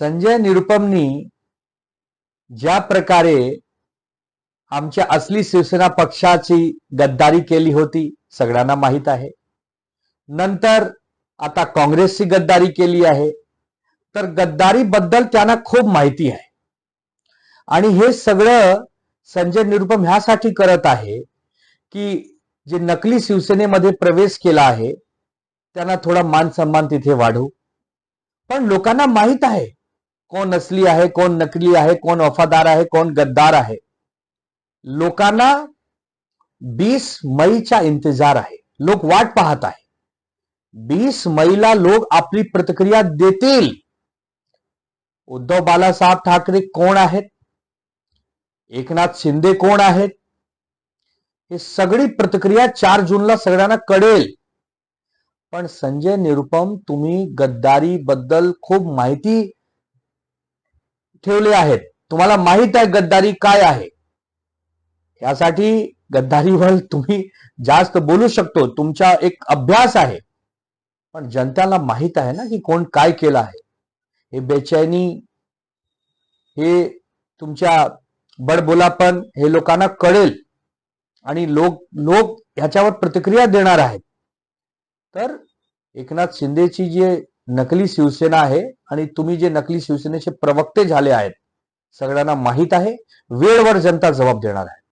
संजय निरुपमनी ज्या प्रकारे आमच्या असली शिवसेना पक्षाची गद्दारी केली होती सगळ्यांना माहीत आहे. नंतर आता काँग्रेसची गद्दारी केली आहे. तर गद्दारीबद्दल त्यांना खूप माहिती आहे. आणि हे सगळं संजय निरुपम ह्यासाठी करत आहे की जे नकली शिवसेनेमध्ये प्रवेश केला आहे त्यांना थोडा मान सन्मान तिथे वाढू. पण लोकांना माहीत आहे कोण असली आहे कोण नकली आहे कोण वफादार आहे कोण गद्दार आहे. लोकांना बीस मईचा इंतजार आहे. लोक वाट पाहत आहे. बीस मईला लोक आपली प्रतिक्रिया देतील. उद्धव बालासाहेब ठाकरे कोण आहेत? एकनाथ शिंदे कोण आहेत? हे सगळी प्रतिक्रिया चार जूनला सगळ्यांना कळेल. पण संजय निरुपम तुम्ही गद्दारी बद्दल खूप माहिती ठेवले आहेत. तुम्हाला माहीत आहे गद्दारी काय आहे? यासाठी गद्दारीवर तुम्ही जास्त बोलू शकतो. तुमचा एक अभ्यास आहे. पण जनतेला माहीत आहे ना की कोण काय केलं आहे. हे बेचैनी हे तुमच्या बडबोलापण हे लोकांना कळेल. आणि लोक लोक ह्याच्यावर प्रतिक्रिया देणार आहेत. तर एकनाथ शिंदेची जे नकली शिवसेना आहे आणि तुम्ही जे नकली शिवसेनेचे प्रवक्ते झाले आहेत सगळ्यांना माहीत आहे वेळवर जनता जबाब देणार आहे.